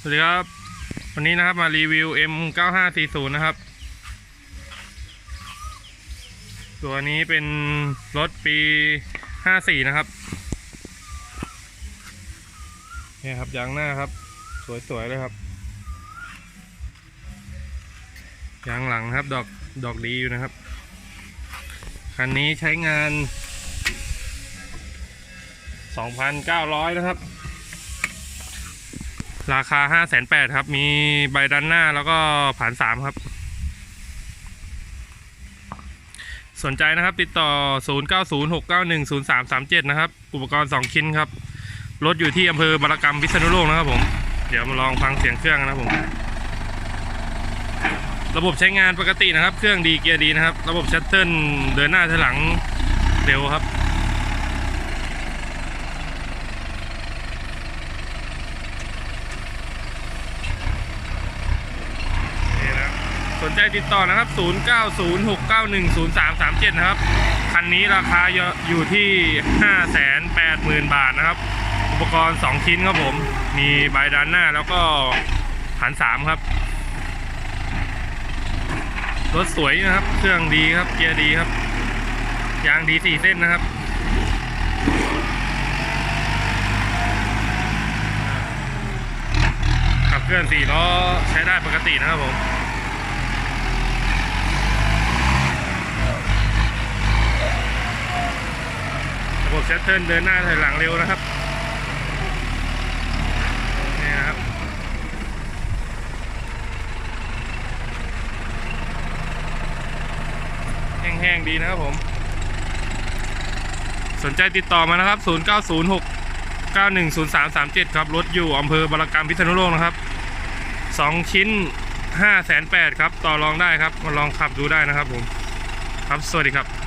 สวัสดีครับ วันนี้นะครับมารีวิว M9540 นะครับ ตัวนี้เป็นรถปี 54 นะครับเนี่ยครับยางหน้าครับ สวยๆเลยครับยางหลังครับดอกดอกดีอยู่นะครับ คันนี้ใช้งาน 2,900 นะครับ ราคา5 8 0 0 0ครับ มีใบด้านหน้าแล้วก็ผ่านสามครับ สนใจนะครับ ติดต่อ 0906910337 นะครับ อุปกรณ์ 2 ชิ้นครับ รถอยู่ที่อำเภอบารกรรมพิษณุโลกนะครับผม เดี๋ยวมาลองฟังเสียงเครื่องนะครับผม ระบบใช้งานปกตินะครับ เครื่องดีเกียร์ดีนะครับ ระบบชัตเทิลเดินหน้าถอยหลังเร็วครับ นี่นะครับ สนใจติดต่อนะครับ 0906910337 นะครับ คันนี้ราคาอยู่ที่ 580,000 บาทนะครับ อุปกรณ์ 2 ชิ้นครับผม มีใบด้านหน้าแล้วก็หันสามครับ รถสวยนะครับ เครื่องดีครับ เกียร์ดีครับ ยางดี 4 เส้นนะครับขับเคลื่อน4ล้อใช้ได้ปกตินะครับผม บบเซตเทิลเดินหน้าถอยหลังเร็วนะครับนี่นะครับแห้งๆดีนะครับผม สนใจติดต่อมานะครับ 0906 910337 ครับ รถอยู่อำเภอบารกรรมพิษณุโลกนะครับ 2 ชิ้น5 8 0 0 0ครับ ต่อรองได้ครับมาลองขับดูได้นะครับผม ครับ สวัสดีครับ